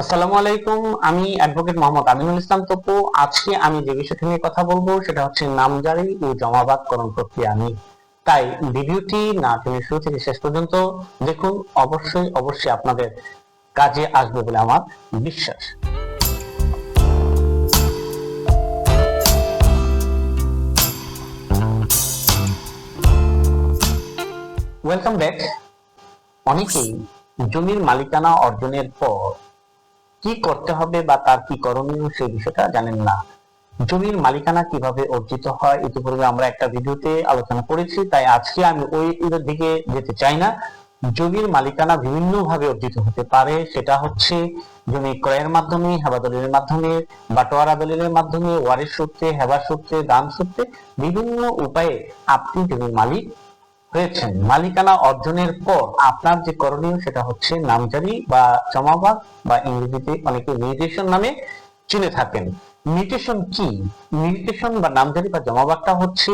আসসালামু আলাইকুম, আমি অ্যাডভোকেট মোহাম্মদ আমিনুল ইসলাম তপু। আজকে আমি যে বিষয়টি নিয়ে কথা বলব, সেটা হচ্ছে নামজারি ও জমাবাদকরণ প্রক্রিয়া নিয়ে। তাই ভিডিওটি না শুরু থেকে শেষ পর্যন্ত দেখুন, অবশ্যই অবশ্যই আপনাদের কাজে আসবে বলে আমার বিশ্বাস। ওয়েলকাম ব্যাক অনেকেই জমির মালিকানা অর্জনের পর কি করতে হবে বা তার কি করণীয় সেই বিষয়টা জানেন না। জমির মালিকানা কীভাবে অর্জিত হয় ইতিপূর্বে আমরা একটা ভিডিওতে আলোচনা করেছি, তাই আজকে আমি ওই দিকে যেতে চাই না। জমির মালিকানা বিভিন্ন ভাবে অর্জিত হতে পারে, সেটা হচ্ছে জমি ক্রয়ের মাধ্যমে, হেবা দলিলের মাধ্যমে, বাটোয়ারা দলিলের মাধ্যমে, ওয়ারিশ সূত্রে, হেবা সূত্রে, দান সূত্রে বিভিন্ন উপায়ে আপনি জমির মালিক হয়েছেন মালিকানা অর্জনের পর আপনার যে করণীয় সেটা হচ্ছে নামজারি বা জমাবাদ বা ইংরেজিতে অনেকে মিউটেশন নামে চিনে থাকেন। মিউটেশন কি? মিউটেশন বা নামজারি বা জমাবাদটা হচ্ছে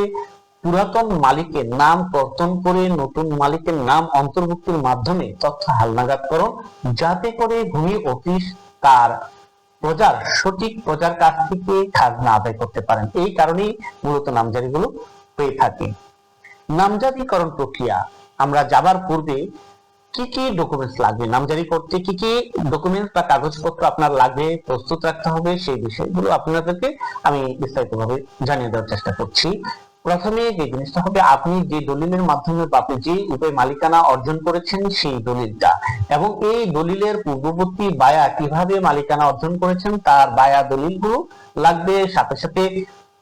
পুরাতন মালিকের নাম কর্তন করে নতুন মালিকের নাম অন্তর্ভুক্তির মাধ্যমে তথ্য হালনাগাদকরণ যাতে করে ভূমি অফিস তার প্রজার সঠিক প্রজার কাছ থেকে খাজনা আদায় করতে পারেন। এই কারণেই মূলত নামজারিগুলো হয়ে থাকে। নামজারিকরণ প্রক্রিয়া, আমরা যাবার পূর্বে কি কি ডকুমেন্টস লাগবে? নামজারি করতে কি কি ডকুমেন্টস বা কাগজপত্র আপনার লাগবে, প্রস্তুত রাখতে হবে, সেই বিষয়গুলো আপনাদেরকে আমি বিস্তারিতভাবে জানিয়ে দেওয়ার চেষ্টা করছি। প্রথমে যে জিনিসটা হবে, আপনি যে দলিলের মাধ্যমে বা আপনি যে উপায় মালিকানা অর্জন করেছেন, সেই দলিলটা। এবং এই দলিলের পূর্ববর্তী বায়া কীভাবে মালিকানা অর্জন করেছেন, তার বায়া দলিলগুলো লাগবে, সাথে সাথে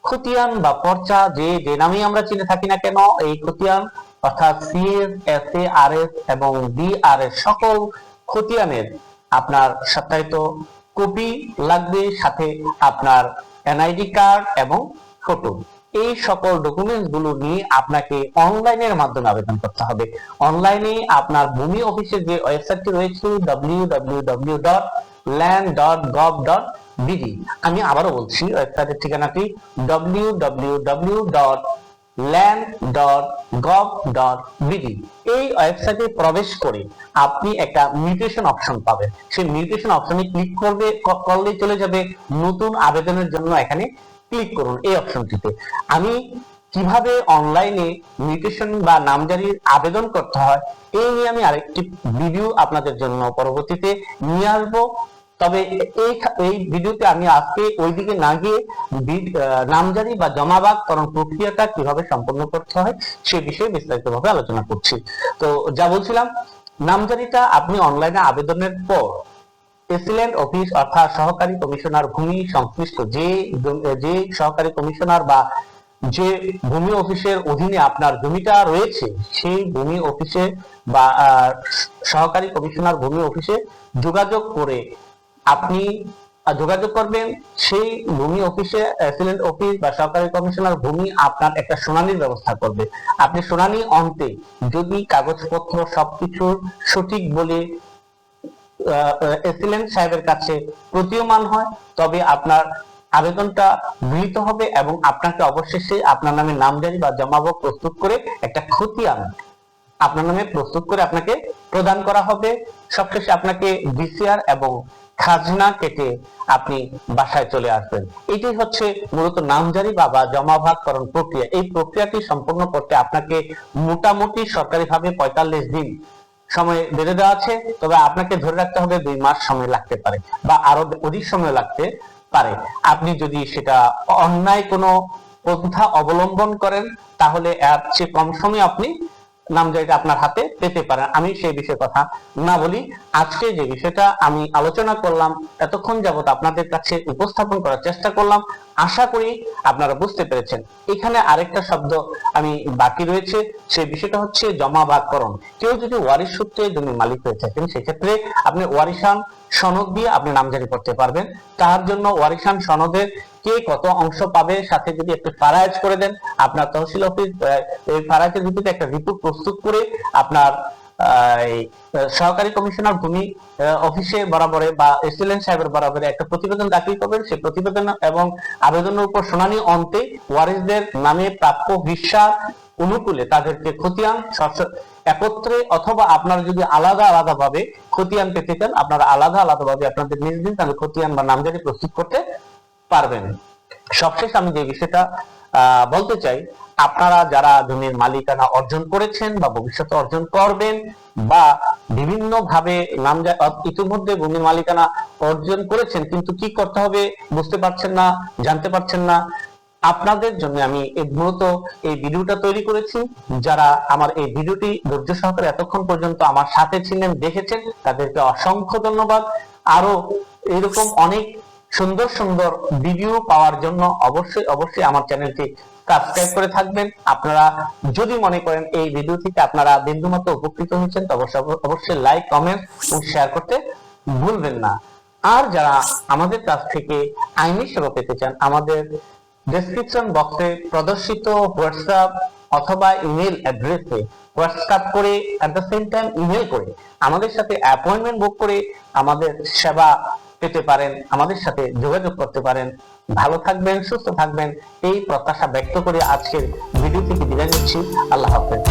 খতিয়ান বা পর্চা যে যে নামেই আমরা চিনে থাকি না কেন, এই খতিয়ান অর্থাৎ CS S A R S এবং বি আর এস সকল খতিয়ানের আপনার সত্যায়িত কপি লাগবে, সাথে আপনার এনআইডি কার্ড এবং ফটো এই সকল ডকুমেন্টসগুলো নিয়ে আপনাকে অনলাইনের মাধ্যমে আবেদন করতে হবে। অনলাইনে আপনার ভূমি অফিসের যে ওয়েবসাইটটি রয়েছে ডাব্লিউ বিডি। আমি আবারও বলছি, ওয়েবসাইটের ঠিকানাটি W W W dot land dot gov dot BD এই ওয়েবসাইটে প্রবেশ করে আপনি একটা মিউটেশন অপশন পাবেন। সেই মিউটেশন অপশনে ক্লিক করবে, ক- করলেই চলে যাবে নতুন আবেদনের জন্য এখানে ক্লিক করুন এই অপশনটিতে আমি কীভাবে অনলাইনে মিউটেশন বা নামজারির আবেদন করতে হয়, এই নিয়ে আমি আরেকটি ভিডিও আপনাদের জন্য পরবর্তীতে নিয়ে আসব। তবে এই এই ভিডিওতে আমি আজকে ওইদিকে না গিয়ে নামজারি বা জমাবাদকরণ প্রক্রিয়াটা কীভাবে সম্পন্ন করতে হয় সে বিষয়ে বিস্তারিতভাবে আলোচনা করছি। তো যা বলছিলাম, নামজারিটা আপনি অনলাইনে আবেদনের পর এসিলেন্ট অফিস অর্থাৎ সহকারী কমিশনার ভূমি সংশ্লিষ্ট যে যে সহকারী কমিশনার বা যে ভূমি অফিসের অধীনে আপনার জমিটা রয়েছে, সেই ভূমি অফিসে বা সহকারী কমিশনার ভূমি অফিসে যোগাযোগ করে আপনি যোগাযোগ করবেন, সেই ভূমি অফিসে অ্যাসিলেন্ট অফিস বা সহকারী কমিশনার ভূমি আপনার একটা শুনানির ব্যবস্থা করবে। আপনি শুনানি অন্তে যদি কাগজপত্র সবকিছু সঠিক বলে এসিলেন্ট সাহেবের কাছে প্রতীয়মান হয়, তবে আপনার আবেদনটা গৃহীত হবে এবং আপনাকে অবশেষে আপনার নামে নামজারি বা জমাবক প্রস্তুত করে একটা খতিয়ান আপনার নামে প্রস্তুত করে আপনাকে প্রদান করা হবে। সবশেষে আপনাকে বিসিআর এবং খাজনা কেটে আপনি বাসায় চলে আসবেন। এটাই হচ্ছে মূলত নামজারি বা বা জমাভাগকরণ প্রক্রিয়া। এই প্রক্রিয়াটি সম্পন্ন করতে আপনাকে মোটামুটি সরকারিভাবে পঁয়তাল্লিশ দিন সময় বেঁধে দেওয়া আছে। তবে আপনাকে ধরে রাখতে হবে দুই মাস সময় লাগতে পারে বা আরও অধিক সময় লাগতে পারে। আপনি যদি সেটা অন্যায় কোনো পন্থা অবলম্বন করেন, তাহলে এর চেয়ে কম সময়ে আপনি নামজারিটা আপনার হাতে পেতে পারেন। আমি সেই বিষয়ে কথা না বলি। আজকে যে বিষয়টা আমি আলোচনা করলাম, এতক্ষণ যাবত আপনাদের কাছে উপস্থাপন করার চেষ্টা করলাম। আশা করি আপনারা বুঝতে পেরেছেন। এখানে আরেকটা শব্দ আমি বাকি রয়েছে, সে বিষয়টা হচ্ছে জমা ভাগকরণ কেউ যদি ওয়ারিশ সূত্রে জমি মালিক হয়ে থাকেন, সেক্ষেত্রে আপনি ওয়ারিশান সনদ দিয়ে আপনি নামজারি করতে পারবেন। তার জন্য ওয়ারিশান সনদের কে কত অংশ পাবে, সাথে যদি একটু ফারাইজ করে দেন, আপনার তহসিল অফিস এই ফারাইজের ভিত্তিতে একটা রিপোর্ট প্রস্তুত করে আপনার সহকারী কমিশনার ভূমি অফিসে বরাবরে বা এসিলেন্ট সাহেবের বরাবরে একটা প্রতিবেদন দাখিল করবেন। সেই প্রতিবেদন এবং আবেদনের উপর শুনানি অন্তে ওয়ারিসদের নামে প্রাপ্য হিস্সা অনুকূলে তাদেরকে খতিয়ান একত্রে অথবা আপনারা যদি আলাদা আলাদা ভাবে খতিয়ান পেতে চান, আপনারা আলাদা আলাদা ভাবে আপনাদের নিজ নিজ নামে খতিয়ান বা নামজারি প্রস্তুত করতে পারবেন। সবশেষ আমি যে বিষয়টা বলতে চাই, আপনারা যারা জমির মালিকানা অর্জন করেছেন বা ভবিষ্যতে অর্জন করবেন বা বিভিন্ন ভাবে নাম ইতিমধ্যে ভূমির মালিকানা অর্জন করেছেন, কিন্তু কি করতে হবে বুঝতে পারছেন না, জানতে পারছেন না, আপনাদের জন্য আমি মূলত এই ভিডিওটা তৈরি করেছি। যারা আমার এই ভিডিওটি ধৈর্য সহকারে এতক্ষণ পর্যন্ত আমার সাথে ছিলেন, দেখেছেন, তাদেরকে অসংখ্য ধন্যবাদ। আরও এরকম অনেক সুন্দর সুন্দর ভিডিও পাওয়ার জন্য অবশ্যই অবশ্যই আমার চ্যানেলটি সাবস্ক্রাইব করে থাকবেন। আপনারা যদি মনে করেন এই ভিডিও থেকে আপনারা বিন্দুমাত্র উপকৃত হয়েছেন, তো অবশ্যই অবশ্যই লাইক কমেন্ট এবং শেয়ার করতে ভুলবেন না। আর যারা আমাদের কাছ থেকে আইনি সেবা পেতে চান, আমাদের ডেসক্রিপশন বক্সে প্রদর্শিত হোয়াটসঅ্যাপ অথবা ইমেল অ্যাড্রেসে হোয়াটসঅ্যাপ করে at the same time email করে, আমাদের সাথে অ্যাপয়েন্টমেন্ট বুক করে আমাদের সেবা পেতে পারেন, আমাদের সাথে যোগাযোগ করতে পারেন। ভালো থাকবেন, সুস্থ থাকবেন, এই প্রত্যাশা ব্যক্ত করে আজকের ভিডিও থেকে বিদায় নিচ্ছি। আল্লাহ হাফেজ।